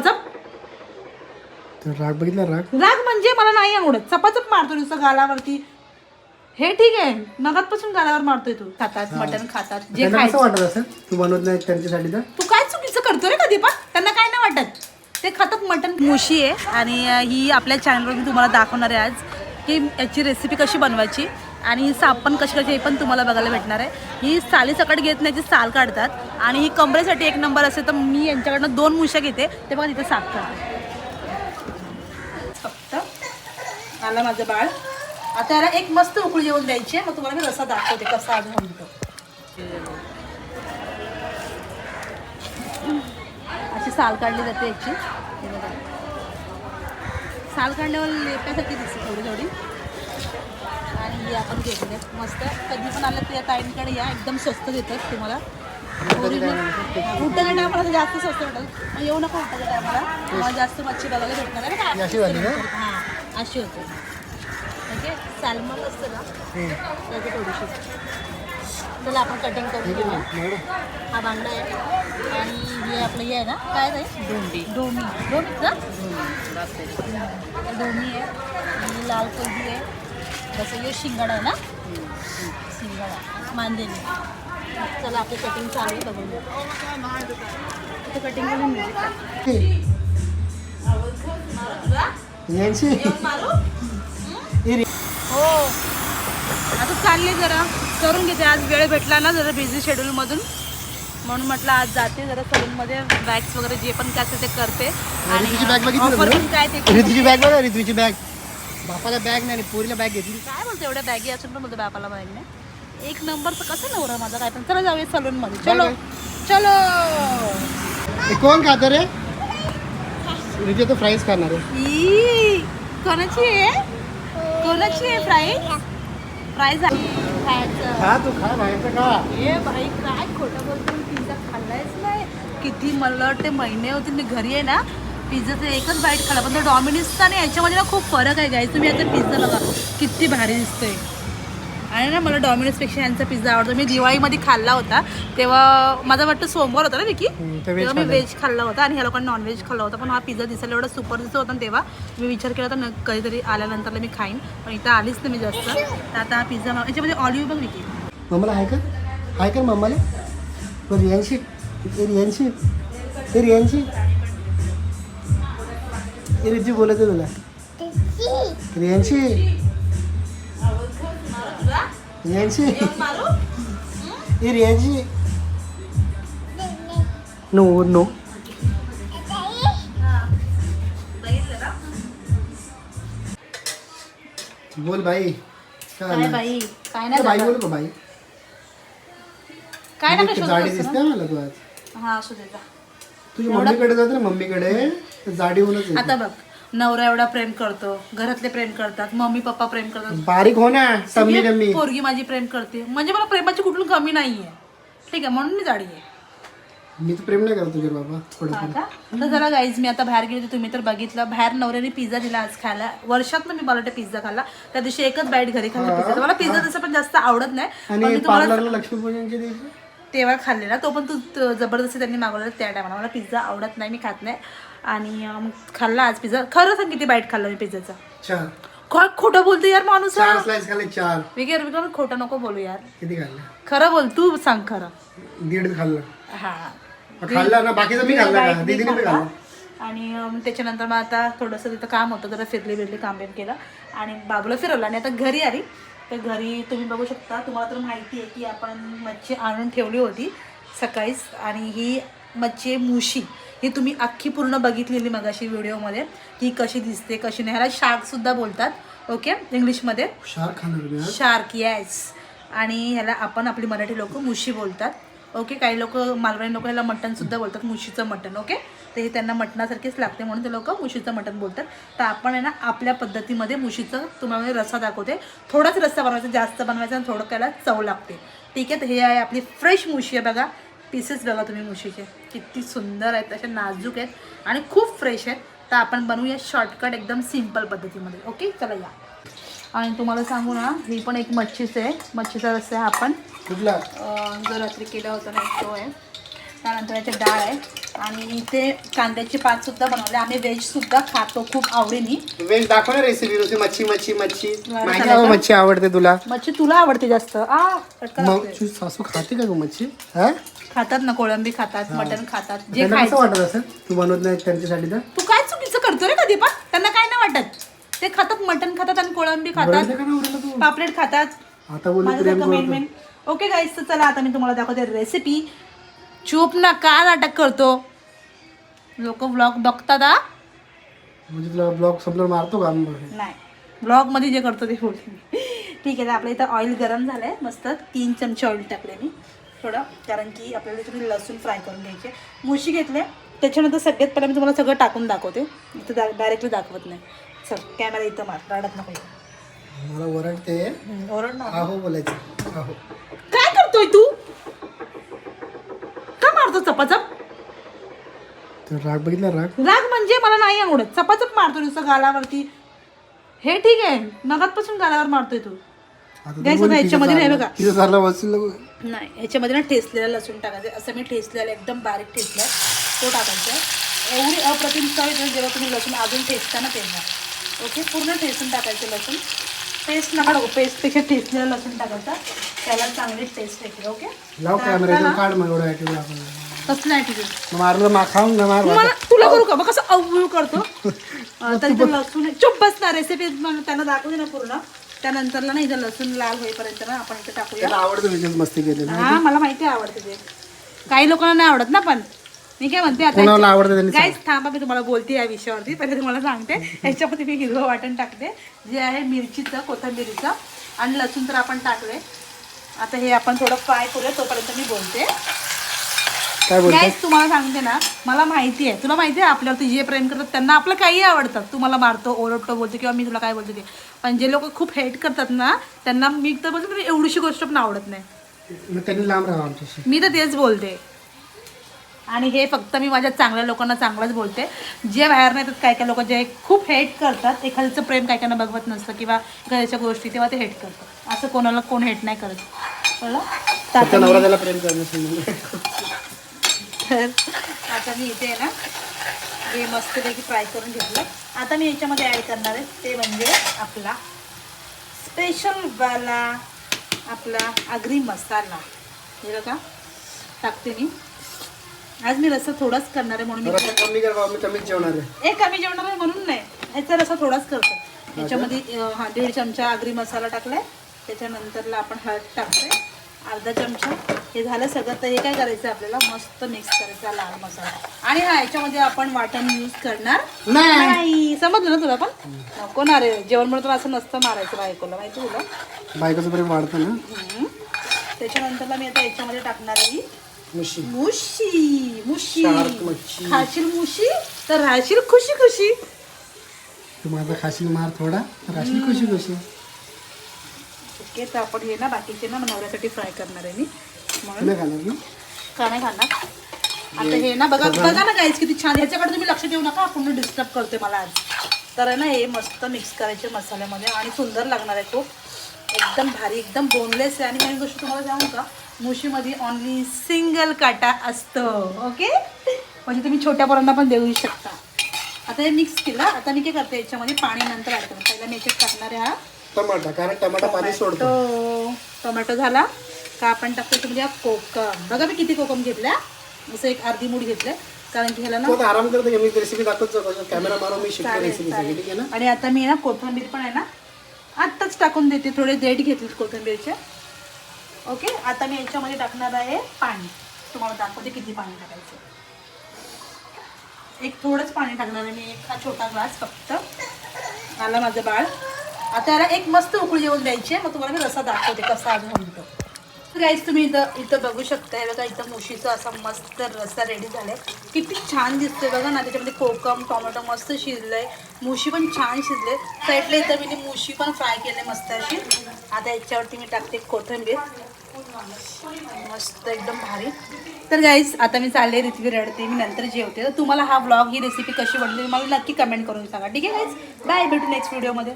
चपाचप? राग बघितला राग? राग म्हणजे मला नाही आवडत. चपाचप मारतो नुसतं गालावरती. हे ठीक आहे. नगातपासून गालावर मारतोय तू. खातात मटण खातात जे त्यांना कसं खायचं. वाटत असेल? तू बनवत नाही त्यांच्यासाठी तर? तू काय चुकीचं करतो रे कधी पण? त्यांना काय नाही वाटत. ते खातात मटण. मुशी आहे आणि अं, ही आपल्या चॅनलवर मी तुम्हाला दाखवणार आहे आज की याची रेसिपी कशी बनवायची. आणि ही साप पण कशी कशी हे पण तुम्हाला बघायला भेटणार आहे. ही साली सकट घेत नाही जी साल काढतात. आणि ही कमरेसाठी एक नंबर असेल तर मी यांच्याकडनं दोन मुशा घेते. ते बघा तिथे साफ करते फक्त आला माझं बाळ. आता याला एक मस्त उकळी येऊन द्यायची आहे. मग तुम्हाला मी रसा दाखवते कसा आज म्हणतो अशी साल काढली जाते याची. साल काढल्यावर लेप्यासारखी दिसते थोडी थोडी. ही आपण घेतली मस्त. कधी पण आलं तर या ताईंकडे या. एकदम स्वस्त देतात तुम्हाला उठ्ठाच्या टायमाला जास्त स्वस्त भेटत मग येऊ नका उठ्ठाच्या टायमाला. तुम्हाला जास्त मच्छी बघायला भेटणार आहे ही बघा. अशी वाली का? हां अशी होते. ओके? सॅल्मन असतं ना? त्याची थोडीशी. चला आपण कटिंग करून घेऊया. हा बांगडा आहे. आणि हे आपलं हे आहे ना? काय आहे डोंडी डोमी डोमी ना? डोमी आहे. आणि लाल कोबी आहे. जसं हे शिंगाडा आहे ना? शिंगाडा मांदेली. चला आपली कटिंग चालू आहे बघून कटिंग करून हो. आता चालले जरा. करून घेते. आज वेळ भेटला ना जरा बिझी शेड्यूलमधून म्हणून म्हटलं आज जाते जरा सलूनमध्ये बॅग्स वगैरे जे पण काय ते करते. ना पण काय ते ऋतूची बॅग बघा ऋतूची बॅग बापाला बॅग नाही आणि पोरीला बॅग घेतली. काय बोलतो एवढ्या बॅगी असून पण बोलतो बापाला बॅग नाही. एक नंबरचं कसं नवरा माझा काय पण. चला जाऊया सलूनमध्ये चलो. चलो. हे कोण खातं रे? ऋतू तर फ्राईज खाणार आहे. ई, कोणाची आहे? कोणाची आहे फ्राईज फ्राईज खायचं. खा तू खा बाहेरचं खा. ए भाई काय खोटं बोलतो पिझ्झा खाल्लायच नाही. किती मला वाटते महिने होते. मी घरी आहे ना पिझ्झाचं एकच बाईट खाल्ला. पण तो डॉमिनोजचा आणि याच्यामध्ये ना खूप फरक आहे गायचं मी आता पिझ्झा बघा. किती भारी दिसतोय. आणि ना मला डॉमिनोजपेक्षा यांचा पिझ्झा आवडतो. मी दिवाळीमध्ये खाल्ला होता. तेव्हा माझा वाटतं सोमवार होता ना विकी? तेव्हा मी. व्हेज खाल्ला होता आणि ह्या लोकांनी नॉनव्हेज खाल्ला होता. पण हा पिझ्झा दिसायला एवढा सुपर दिसत होता ना तेव्हा. मी विचार केला होता न कधीतरी आल्यानंतरला मी खाईन. पण इथं आलीच नाही मी जास्त. तर आता हा पिझ्झा याच्यामध्ये ऑलिव्ह बघ विकी. मम्माला हाय कर. हाय कर मम्माला. रियांशी रियांशी रियांशी बोलत आहे तुला. रियांशी रियांशी ए रियांशी. No no. बोल भाई काय? बाई? काय नाही बाई झालं. बोल का बाई. काय नाही जाडी दिसते मला तू आज? हा असू दे जा. तुझी मम्मीकडे जात ना मम्मीकडे जाडी होऊनच. आता बघ नवरा एवढा प्रेम करतो घरातले प्रेम करतात मम्मी पप्पा प्रेम करतात. बारीक हो ना कमी कमी. पोरगी माझी प्रेम करते. म्हणजे मला प्रेमाची कुठून कमी नाहीये. ठीक आहे म्हणून मी जाडी आहे. मी तर प्रेम नाही करत तुझ्या बाबा थोडं हा का? तर जरा गाईज मी आता बाहेर गेली होती तुम्ही तर बघितलं. बाहेर नवऱ्याने पिझ्झा दिला आज खायला. वर्षात मी मला पिझ्झा खाल्ला. त्या दिवशी एकच बाईट घरी खाल्ला पिझ्झा मला पिझ्झा तसं पण जास्त आवडत नाही. पण आणि मी तुम्हाला पार्लरला लक्ष्मीपूजनच्या दिवशी? तेव्हा खाल्लेला. तो पण तू जबरदस्ती त्यांनी मागवलेला त्या टायमाला मला पिझ्झा आवडत नाही मी खात नाही. आणि खाल्ला आज पिझ्झा खरं सांग किती बाईट खाल्ला मी पिझ्झाचा खोटं बोलते यार माणूस विकेर विकेर खोटं नको बोलू यार. किती खाल्लं? खरं बोल तू सांग खरं. दीड खाल्लं. हा. खाल्ला ना बाकीचं मी खाल्लं आणि त्याच्यानंतर मग आता थोडंसं तिथं काम होतं जरा फिरली बिरली काम बिम केलं. आणि बाबूला फिरवलं. आणि आता घरी आली. तर घरी तुम्ही बघू शकता. तुम्हाला तर माहिती आहे की आपण मच्छी आणून ठेवली होती सकाळीच आणि ही मच्छी मुशी ही तुम्ही अख्खी पूर्ण बघितलेली मगाशी व्हिडिओमध्ये की कशी दिसते कशी नाही. ह्याला शार्कसुद्धा बोलतात. ओके? इंग्लिशमध्ये? शार खाणार मी आज. शार्क येस आणि ह्याला आपण आपली मराठी लोक मुशी बोलतात. ओके काही लोक मालवणी लोक ह्याला मटण सुद्धा बोलतात मुशीचं मटण ओके? ते हे त्यांना मटणासारखेच लागते म्हणून ते लोक मुशीचं मटण बोलतात. तर आपण आहे ना आपल्या पद्धतीमध्ये मुशीचं तुम्हाला मी रस्सा दाखवते. थोडाच रस्सा बनवायचा जास्त बनवायचा आणि थोडं त्याला चव लागते. ठीक आहे तर हे आहे आपली फ्रेश मुशी आहे बघा. पीसेस बघा तुम्ही मुशीचे. किती सुंदर आहेत असे नाजूक आहेत आणि खूप फ्रेश आहेत. तर आपण बनवूया शॉर्टकट एकदम सिंपल पद्धतीमध्ये. ओके चला या. आणि तुम्हाला सांगू ना ही पण एक मच्छीच आहे. मच्छीचा रस्सा आहे आपण कुठला? जो रात्री केला होता ना तो आहे. त्यानंतर याची डाळ आहे. आणि इथे कांद्याचे पात सुद्धा बनवले. आम्ही व्हेज सुद्धा खातो खूप आवडीने. वेज दाखव ना रेसिपी नुसती मच्छी मच्छी मच्छी. बरं, माहिती चालेल आहे का? मच्छी आवडते तुला? मच्छी तुला आवडते जास्त. आ पटकन मग आवडते. तुझी सासू खाते का ग मच्छी? हा? खातात ना कोळंबी खातात मटण खातात. जे त्यांना कसं खायचं. वाटत असेल? तू बनवत नाही त्यांच्यासाठी तर? तू काय चुकीचं करतो रे कधी पण? त्यांना काय नाही वाटत. ते खातात मटण खातात आणि कोळंबी खातात. पापलेट खातात. आता मेन. मेन ओके गाईस तर चला आता मी तुम्हाला दाखवते रेसिपी चूप ना का नाटक करतो? लोक व्लॉग बघतात हा? म्हणजे तुला ब्लॉग संपल्यावर मारतो का? नाही. ब्लॉगमध्ये जे करतो ते बोलते मी. ठीक आहे तर आपल्या इथं ऑइल गरम झालंय मस्त. तीन चमचे ऑइल टाकले मी थोडं. कारण की आपल्याला थोडी लसूण फ्राय करून घ्यायचे. मुशी घेतले. त्याच्यानंतर सगळ्यात पहिला मी तुम्हाला सगळं टाकून दाखवते. इथं डायरेक्टली दाखवत नाही. चल कॅमेरा इथं मार रडत नको. मला ओरडते. हम्म, ओरड ना आहो बोलायचं. आहो. काय करतोय तू? का मारतो चपाचप? तर राग बघितला राग? राग म्हणजे मला नाही आवडत. चपाचप मारतो नुसतं गालावरती. हे ठीक आहे. मगातपासून गालावर मारतोय तू. आता Guys, आता याच्यामध्ये नाही बघा. झाला नाही याच्यामध्ये ना ठेसलेला लसूण टाकायचं. असं मी ठेसलेला एकदम बारीक ठेसलाय तो टाकायचा. एवढी अप्रतिम चव येते जेव्हा तुम्ही लसूण अजून ठेसता ना तेव्हा ओके पूर्ण ठेसून टाकायचं लसूण. पेस्ट नका टाकू पेस्टपेक्षा ठेसलेला लसूण टाकायचा. त्याला चांगली टेस्ट येते ओके? लाव कॅमेरा इथून काढ मग एवढा ऍक्टिव्ह आपण. कसं नाही ठीक मारलं मा खाऊन ना मार मला तुला करू का? मग कसं अवघड करतो? तर इथं लसूण चुप रेसिपी त्यांना ना पूर्ण. त्यानंतरला ना इथं लसूण लाल होईपर्यंत ना आपण इथं टाकूया. त्याला आवडतं त्याच्यात मस्ती केली ना हा मला माहिती आहे आवडते ते. काही लोकांना नाही आवडत ना पण. मी काय म्हणते कोणाला आता आवडतं त्यांनी थांबा मी तुम्हाला बोलते या विषयावरती. पहिले तुम्हाला सांगते. ह्याच्यामध्ये मी हिरवं वाटण टाकते जे आहे मिरचीचं कोथिंबिरीचं आणि लसूण तर आपण टाकले. आता हे आपण थोडं फ्राय करूया तोपर्यंत मी बोलते. काय गाईस तुम्हाला सांगते ना मला माहिती आहे. तुला माहिती आहे आपल्यावरती जे प्रेम करतात त्यांना आपलं काही आवडतं. तू मला मारतो ओरडतो बोलतो किंवा मी तुला काय बोलतो ते. पण जे लोक खूप हेट करतात ना त्यांना मी तर बोलते "तुला एवढीशी गोष्ट पण आवडत नाही. मग त्यांनी लांब राहा आमच्याशी. मी तर तेच बोलते. आणि हे फक्त मी माझ्या चांगल्या लोकांना चांगलंच बोलते. जे बाहेर नाही काय काय लोक जे खूप हेट करतात एखाद्याचं प्रेम काय कायना बघवत नसतं किंवा एखाद्याच्या गोष्टी तेव्हा ते हेट करतात. असं कोणाला कोण हेट नाही करत. कळलं? तर आता मी- प्रेम आता इथे ना हे मस्तपैकी फ्राय करून घेतलं. आता मी याच्यामध्ये ॲड करणार आहे ते म्हणजे आपला स्पेशल वाला आपला आगरी मसाला. हे बघा टाकते मी. आज मी रस्सा थोडाच करणार आहे म्हणून मी कमी कर बाबा मी कमीच जेवणार आहे. ए कमी जेवणार आहे म्हणून नाही. ह्याचा रसा थोडाच करतो. याच्यामध्ये अं, हा दीड चमचा आगरी मसाला टाकलाय. त्याच्यानंतरला आपण हळद टाकतोय. अर्धा चमचा. हे झालं सगळं. तर हे काय करायचं आपल्याला? मस्त मिक्स करायचा लाल मसाला. आणि हा याच्यामध्ये आपण वाटण यूज करणार नाही. नाही. समजलं ना तुला पण? नको ना रे. जेवण म्हणून असं नसतं मारायचं बायकोला. माहिती तुला? बायकोचं प्रेम वाढतं ना? हम्म. त्याच्यानंतरला मी आता याच्यामध्ये टाकणार आहे मुशी. मुशी मुशी. मच्छी. खाशील मुशी तर राहशील खुशी खुशी. तू माझा खाशील मार थोडा राशील खुशी खुशी. ओके तर आपण हे ना बाकीचे ना नवऱ्यासाठी फ्राय करणार आहे मी. म्हणून तुला खाणार ना का नाही खाणार? आता हे ना बघा बघा. ना गाईज किती छान. ह्याच्याकडे तुम्ही लक्ष देऊ नका पूर्ण डिस्टर्ब करते मला आज. तर आहे ना हे मस्त मिक्स करायचे मसाल्यामध्ये आणि सुंदर लागणार आहे खूप एकदम भारी एकदम बोनलेस आहे. आणि मेन गोष्ट तुम्हाला सांगू का? मुशीमध्ये ऑनली सिंगल काटा असतो ओके म्हणजे तुम्ही छोट्या पोरांना पण देऊ शकता. आता हे मिक्स केलं आता मी काय करते याच्यामध्ये पाणी नंतर करते पहिला मी याच्यात टाकणार आहे हा. टमाटा कारण टमाटा पाणी सोडतो. टोमॅटो झाला. का आपण टाकतो त्यामध्ये हा कोकम. बघा मी किती कोकम घेतल्या जसं एक अर्धी मूठ घेतले. कारण की ह्याला ना आराम करतो मी रेसिपी दाखवत कॅमेरा मारून मी शिकतो रेसिपी चालेल. ठीक आहे ना? आणि आता मी ना कोथिंबीर पण आहे ना आत्ताच टाकून देते. थोडे देठ घेतले कोथिंबीरचे. ओके आता मी याच्यामध्ये टाकणार आहे पाणी. तुम्हाला दाखवते किती पाणी टाकायचं. एक थोडंच पाणी टाकणार आहे मी एक हा छोटा ग्लास फक्त. आला माझं बाळ. आता याला एक मस्त उकळी येऊन द्यायची आहे. मग तुम्हाला मी रसा दाखवते कसा अजून म्हणतो गाईज तुम्ही इथं इथं बघू शकताय. बघा इथं मुशीचा असा मस्त रस्सा रेडी झालाय. किती छान दिसतोय. बघा ना त्याच्यामध्ये कोकम टोमॅटो मस्त शिजलंय. मुशी पण छान शिजले. साईडला इथं मी मुशी पण फ्राय केले मस्त अशी. आता याच्यावरती मी टाकते कोथिंबीर. मस्त एकदम भारी. तर गाईज आता मी चालले रेसिपी रडते. मी नंतर जेवते. तर तुम्हाला हा ब्लॉग ही रेसिपी कशी वाटली मला नक्की कमेंट करून सांगा. ठीक आहे गाईज बाय भेटू नेक्स्ट व्हिडिओमध्ये